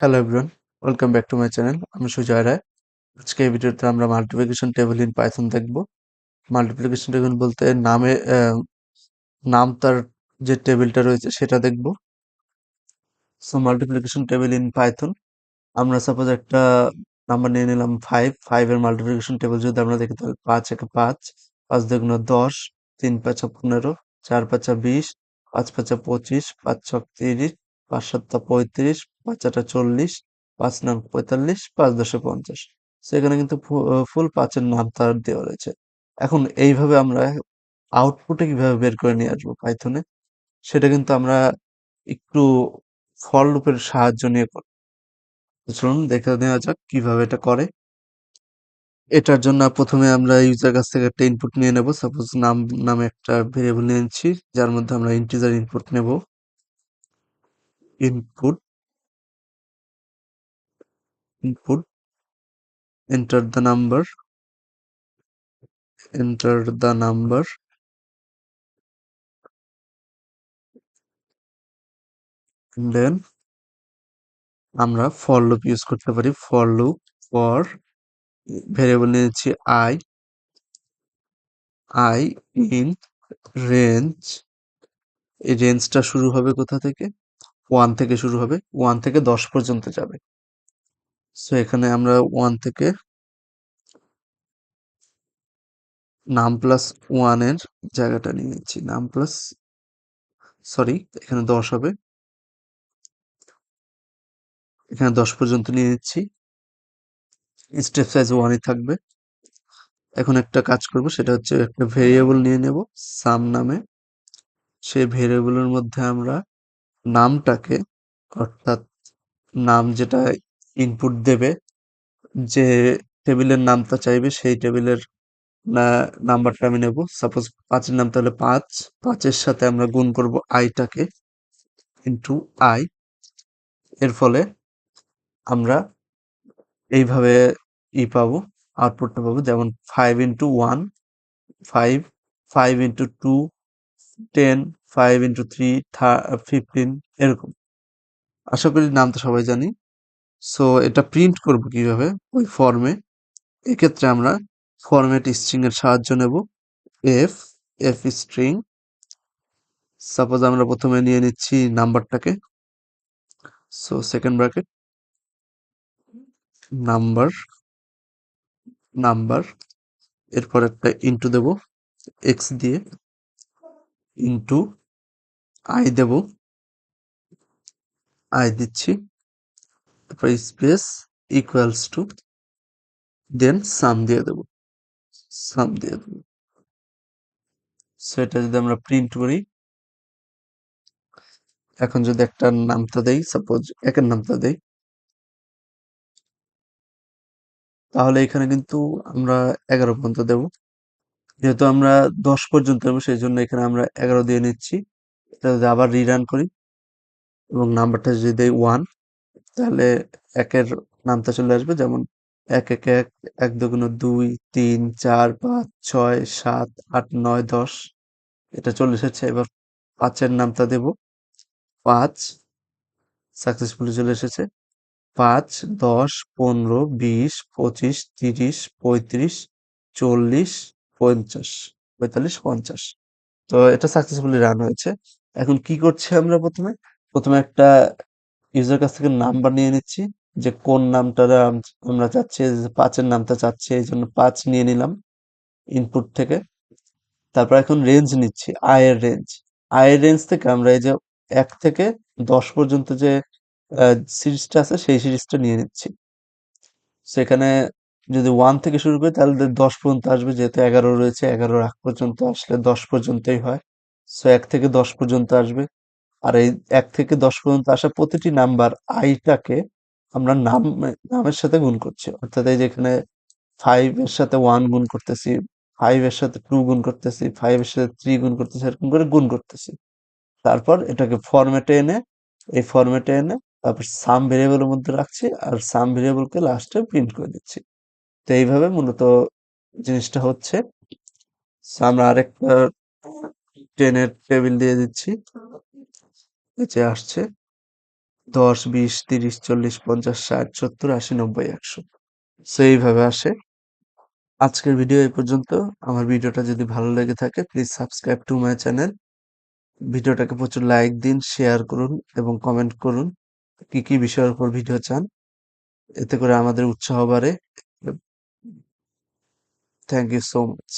Hello everyone welcome back to my channel আমি সুজয় রায় আজকে এই ভিডিওতে আমরা মাল্টিপ্লিকেশন টেবিল ইন পাইথন দেখব। মাল্টিপ্লিকেশন টেবিল বলতে নামে নাম তার যে টেবিলটা রয়েছে সেটা দেখব। So multiplication table in Python আমরা সাপোজ একটা নাম্বার নিয়ে নিলাম ফাইভ ফাইভ এর মাল্টিপ্লিকেশন টেবিল যদি আমরা দেখি তাহলে পাঁচ একে পাঁচ পাঁচ দুগুণ দশ, তিন পাঁচা পনেরো, চার পাঁচা বিশ, পাঁচ পাঁচা পঁচিশ, পাঁচ ছক তিরিশ, পাঁচ সাতটা পঁয়ত্রিশ পাঁচ আটা চল্লিশ, পাঁচ নং পঁয়তাল্লিশ, পাঁচ দশে পঞ্চাশ। সেখানে কিন্তু ফুল পাঁচের নাম তার দেওয়া রয়েছে। এখন এইভাবে আমরা আউটপুটে কীভাবে বের করে নিয়ে আসব পাইথনে সেটা কিন্তু আমরা একটু ফল লুপের সাহায্য নিয়ে করব। চলুন দেখে নেওয়া যাক কীভাবে এটা করে। এটার জন্য প্রথমে আমরা ইউজার কাছ থেকে একটা ইনপুট নিয়ে নেব। সাপোজ নাম, নামে একটা ভেরিয়েবল নিয়ে নিচ্ছি, যার মধ্যে আমরা ইন্টিজার ইনপুট নেব। Input input enter the number enter the number then আমরা ফর লুপ ইউজ করতে পারি। ফর লুপ ফর ভেরিয়েবল নিয়েছি আই আই ইন রেঞ্জ এই রেঞ্জটা শুরু হবে কোথা থেকে? ওয়ান থেকে শুরু হবে। ওয়ান থেকে দশ পর্যন্ত যাবে। সো এখানে আমরা ওয়ান থেকে নাম প্লাস ওয়ানের জায়গাটা নিয়ে নিচ্ছি। নাম প্লাস সরি এখানে দশ হবে। এখানে দশ পর্যন্ত নিয়ে নিচ্ছি। স্টেপ সাইজ ওয়ানই থাকবে। এখন একটা কাজ করব, সেটা হচ্ছে একটা ভেরিয়েবল নিয়ে নেব সাম নামে। সেই ভেরিয়েবলের মধ্যে আমরা নামটাকে অর্থাৎ নাম যেটা ইনপুট দেবে, যে টেবিলের নামটা চাইবে, সেই টেবিলের নাম্বারটা আমি নেব। সাপোজ পাঁচের নাম তাহলে পাঁচ, পাঁচের সাথে আমরা গুণ করব আইটাকে ইন্টু আই এর ফলে আমরা এইভাবে ই পাবো আউটপুটটা পাবো। যেমন five into one five five into two ten five into three fifteen এরকম। আশা করি নাম তো সবাই জানি। সো এটা প্রিন্ট করব কীভাবে? ওই ফর্মে এক্ষেত্রে আমরা ফরম্যাট স্ট্রিং এর সাহায্য নেব। এফ এফ স্ট্রিং সাপোজ আমরা প্রথমে নিয়ে নিচ্ছি নাম্বারটাকে so second bracket number number এরপর একটা ইন্টু দেব। এক্স দিয়ে। ইন্টু আই দেব। আই দিচ্ছি। তারপর space equals to then sum দিয়ে দেব সাম দিয়ে দেব। সেটা যদি আমরা প্রিন্ট করি, এখন যদি একটা নামটা দেই সাপোজ একের নামটা দেই, তাহলে এখানে কিন্তু আমরা এগারো পর্যন্ত দেব। যেহেতু আমরা দশ পর্যন্ত দেবো, সেই জন্য এখানে আমরা এগারো দিয়ে নিচ্ছি। এটা যদি আবার রিরান করি, এবং নাম্বারটা যদি দেই ওয়ান তাহলে একের নামটা চলে আসবে, যেমন এক এক এক এক দুগুণ দুই, তিন, চার, পাঁচ, ছয়, সাত, আট, নয়, দশ, এটা চলে এসেছে। এবার পাঁচের নামটা দেব। পাঁচ সাকসেসফুলি চলে এসেছে। পাঁচ, দশ, পনেরো, বিশ, পঁচিশ, তিরিশ, পঁয়ত্রিশ, চল্লিশ, পঞ্চাশ, পঁয়তাল্লিশ, পঞ্চাশ। তো এটা সাকসেসফুলি রান হয়েছে। এখন কি করছি আমরা প্রথমে? প্রথমে একটা ইউজার কাছ থেকে নাম্বার নিয়ে নিচ্ছি যে কোন নামটা আমরা চাচ্ছি পাঁচের নামটা চাচ্ছি, এই জন্য পাঁচ নিয়ে নিলাম ইনপুট থেকে। তারপর এখন রেঞ্জ নিচ্ছি, আয়ের রেঞ্জ আয়ের রেঞ্জ থেকে আমরা এই যে এক থেকে দশ পর্যন্ত যে সিরিজটা আছে সেই সিরিজটা নিয়ে নিচ্ছি। সেখানে যদি ওয়ান থেকে শুরু করি তাহলে দশ পর্যন্ত আসবে, যেহেতু এগারো রয়েছে, এগারোর আগ পর্যন্ত আসলে দশ পর্যন্তই হয়। সো এক থেকে দশ পর্যন্ত আসবে। আর এই এক থেকে দশ পর্যন্ত আসা প্রতিটি নাম্বার আইটাকে আমরা নাম, নামের সাথে গুণ করছি। অর্থাৎ এই যেখানে ফাইভ এর সাথে ওয়ান গুণ করতেছি ফাইভ এর সাথে টু গুণ করতেছি ফাইভ এর সাথে থ্রি গুণ করতেছি, এরকম করে গুণ করতেছি। তারপর এটাকে ফরম্যাটে এনে, এই ফরম্যাটে এনে তারপর সাম ভেরিয়েবলের মধ্যে রাখছি আর সাম ভেরিয়েবলকে লাস্টে প্রিন্ট করে দিচ্ছি। তো এইভাবে মূলত জিনিসটা হচ্ছে। আমরা আরেকটা টেনের টেবিল দিয়ে দিচ্ছি। নিচে আসছে দশ, বিশ, তিরিশ, চল্লিশ, পঞ্চাশ, ষাট, সত্তর, আশি, নব্বই, একশো। সো এইভাবে আসে। আজকের ভিডিও এই পর্যন্ত। আমার ভিডিওটা যদি ভালো লেগে থাকে please subscribe to my channel ভিডিওটাকে প্রচুর লাইক দিন শেয়ার করুন এবং কমেন্ট করুন কি কি বিষয়ের উপর ভিডিও চান। এতে করে আমাদের উৎসাহ বাড়ে। Thank you so much